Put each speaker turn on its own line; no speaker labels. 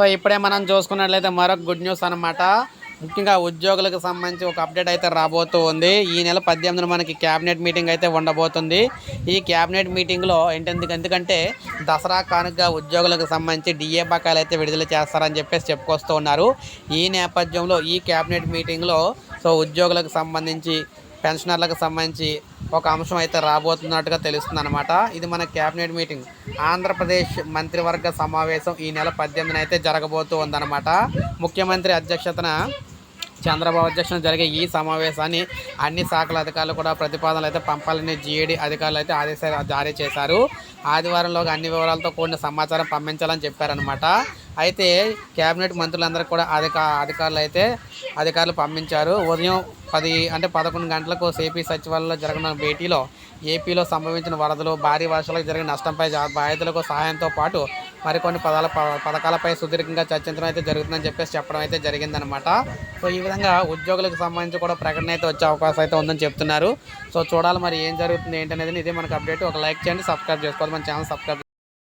So ఇప్పుడే మనం చూసుకున్నట్లయితే మరొక గుడ్ న్యూస్ అనమాట ముఖ్యంగా ఉద్యోగులకు సంబంధించి ఒక అప్డేట్ అయితే రాబోతూ ఉంది. ఈ నెల పద్దెనిమిదిన మనకి క్యాబినెట్ మీటింగ్ అయితే ఉండబోతుంది. ఈ క్యాబినెట్ మీటింగ్లో ఏంటందుకు ఎందుకంటే దసరా కానుకగా ఉద్యోగులకు సంబంధించి డిఏ బకాయిలు అయితే విడుదల చేస్తారని చెప్పేసి చెప్పుకొస్తూ ఉన్నారు. ఈ నేపథ్యంలో ఈ క్యాబినెట్ మీటింగ్లో సో ఉద్యోగులకు సంబంధించి పెన్షనర్లకు సంబంధించి ఒక అంశం అయితే రాబోతున్నట్టుగా తెలుస్తుంది అనమాట ఇది మన క్యాబినెట్ మీటింగ్. ఆంధ్రప్రదేశ్ మంత్రివర్గ సమావేశం ఈ నెల పద్దెనిమిదిన అయితే జరగబోతూ ఉందన్నమాట. ముఖ్యమంత్రి అధ్యక్షతన చంద్రబాబు అధ్యక్షన జరిగే ఈ సమావేశాన్ని అన్ని శాఖల అధికారులు కూడా ప్రతిపాదనలు అయితే పంపాలని జీఏడీ అధికారులు అయితే ఆదేశాలు జారీ చేశారు. ఆదివారంలోగా అన్ని వివరాలతో కూడిన సమాచారం పంపించాలని చెప్పారనమాట అయితే కేబినెట్ మంత్రులందరూ కూడా అధిక అధికారులు అయితే అధికారులు పంపించారు. ఉదయం పది అంటే పదకొండు గంటలకు సిపి సచివాలయంలో జరిగిన భేటీలో ఏపీలో సంభవించిన వరదలు భారీ వర్షాలకు జరిగిన నష్టంపై బాధితులకు సహాయంతో పాటు మరికొన్ని పదాల ప- పథకాలపై సుదీర్ఘంగా చర్చించడం అయితే జరుగుతుందని చెప్పేసి చెప్పడం అయితే జరిగిందనమాట సో ఈ విధంగా ఉద్యోగులకు సంబంధించి కూడా ప్రకటన అయితే వచ్చే అవకాశం అయితే ఉందని చెప్తున్నారు. సో చూడాలి మరి ఏం జరుగుతుంది ఏంటనేది. ఇదే మనకు అప్డేట్. ఒక లైక్ చేయండి సబ్స్క్రైబ్ చేసుకోవాలి. మన ఛానల్ సబ్స్క్రైబ్